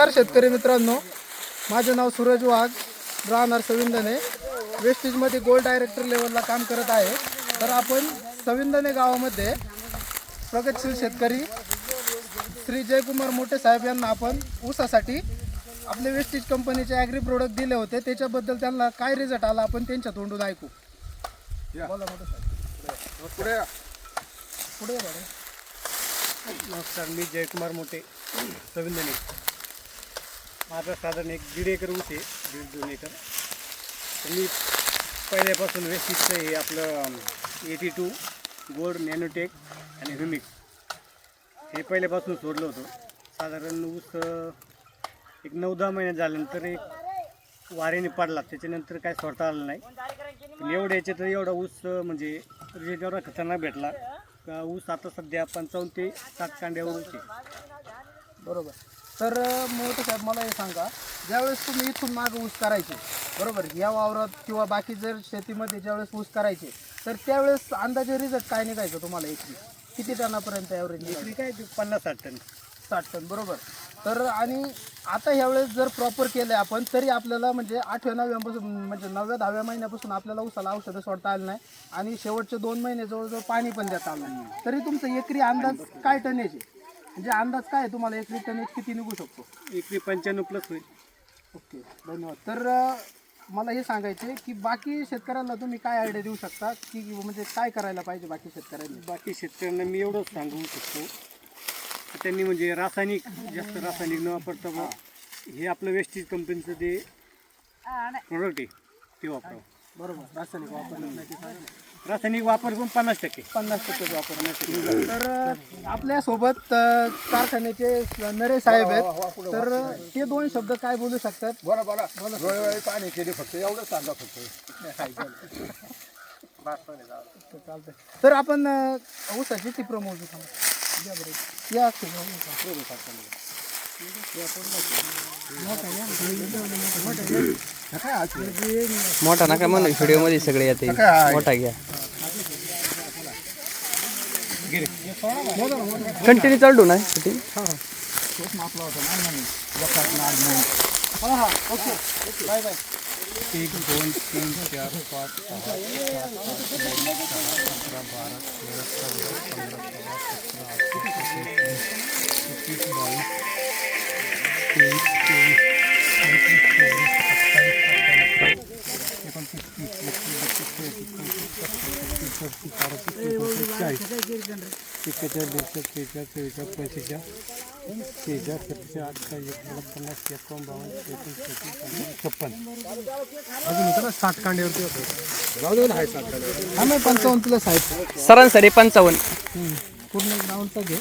नमस्कार शेतकरी मित्रांनो. माझे नाव सूरज वाघ. राहणार सविंदने वेस्टेजमध्ये गोल्ड डायरेक्टर लेवलला काम करत आहे. तर आपण सविंदने गावामध्ये प्रगतशील शेतकरी श्री जयकुमार मोठे साहेब यांना आपण ऊसासाठी आपले वेस्टेज कंपनीचे ॲग्री प्रोडक्ट दिले होते. त्याच्याबद्दल त्यांना काय रिझल्ट आला आपण त्यांच्या तोंडून ऐकू. बोला मोठे साहेब. पुढे या. पुढे या. नमस्कार मी जयकुमार मोठे सविंदने माझा साधारण एक दीड एकर ऊस आहे दीड दोन एकर. तर मी पहिल्यापासून वेस्टिजचं हे आपलं एटी टू गोल्ड नॅनोटेक आणि ह्युमिक्स हे पहिल्यापासून सोडलं होतं. साधारण ऊस एक नऊ दहा महिने झाल्यानंतर एक वारेने पडला. त्याच्यानंतर काय सोडता आलं नाही. पण एवढ्या याच्यात एवढा ऊस म्हणजे रिझल्ट एवढा खतरनाक भेटला. ऊस आता सध्या पंचावन्न ते सात कांड्यावर ऊस आहे. बरोबर. तर मोठे साहेब मला हे सांगा. ज्यावेळेस तुम्ही इथून मागं ऊस करायचे बरोबर? या वावरात किंवा बाकी जर शेतीमध्ये ज्यावेळेस ऊस करायचे तर त्यावेळेस अंदाजे रिझल्ट काय निघायचं तुम्हाला एकरी? किती टनापर्यंत ॲव्हरेज एकरी काय? पन्नास साठ टन. साठ टन बरोबर. तर आणि आता ह्यावेळेस जर प्रॉपर केलं आपण तरी आपल्याला म्हणजे आठव्या नवव्यापासून म्हणजे नवव्या दहाव्या महिन्यापासून आपल्याला उसाला औषधं सोडता आलं नाही. आणि शेवटचे दोन महिने जवळजवळ पाणी पण देता आलं नाही. तरी तुमचं एकरी अंदाज काय टनेज आहे? म्हणजे अंदाज काय आहे तुम्हाला? एकरी टनेज किती निघू शकतो? एकरी पंच्याण्णव प्लस होईल. ओके धन्यवाद. तर अं, मला हे सांगायचे की बाकी शेतकऱ्यांना तुम्ही काय आयडिया देऊ शकता? की म्हणजे काय करायला पाहिजे बाकी शेतकऱ्यांनी? बाकी शेतकऱ्यांना मी एवढंच सांगू शकतो. की त्यांनी म्हणजे रासायनिक जास्त रासायनिक न वापरता बुवा हे आपलं वेस्टीज कंपनीचं ते प्रोडक्ट आहे ते वापरावं. बरोबर. रासायनिक वापर पण पन्नास टक्के. पन्नास टक्के वापरण्यासाठी तर अं, आपल्यासोबत अं, कारखान्याचे नरे साहेब आहेत. तर अं, ते दोन शब्द काय बोलू शकतात? बोला बोला. डोळेवाळी पाणी केली फक्त. एवढं सांगा फक्त. तर चालतंय तर आपण ऊसाची ती प्रमोज या बरं. या अक्षय, या ऊसा. मोठा नका म्हणून व्हिडिओ मध्ये सगळे येते. मोठा घ्या. कंटिन्यू चालू ना एक दोन तीन चार पाच सहा सात आठ नऊ दहा अकरा बारा तेरा चौदा पंधरा चाळीस एक्केचाळीस बेचाळीस त्रेचाळीस चव्वेचाळीस पंचेचाळीस शेहेचाळीस सत्तेचाळीस अठ्ठावीस एकोणपन्नास पन्नास एकावन्न बावन्न त्रेपन्न चौतीस पन्नास छप्पन अजून इकडं साठ कांड्यावरती होतं जाऊ दे ना सात हा नाही पंचावन्न प्लस आहेत सरासरी पंचावन्न पूर्ण ग्राउंडचा घे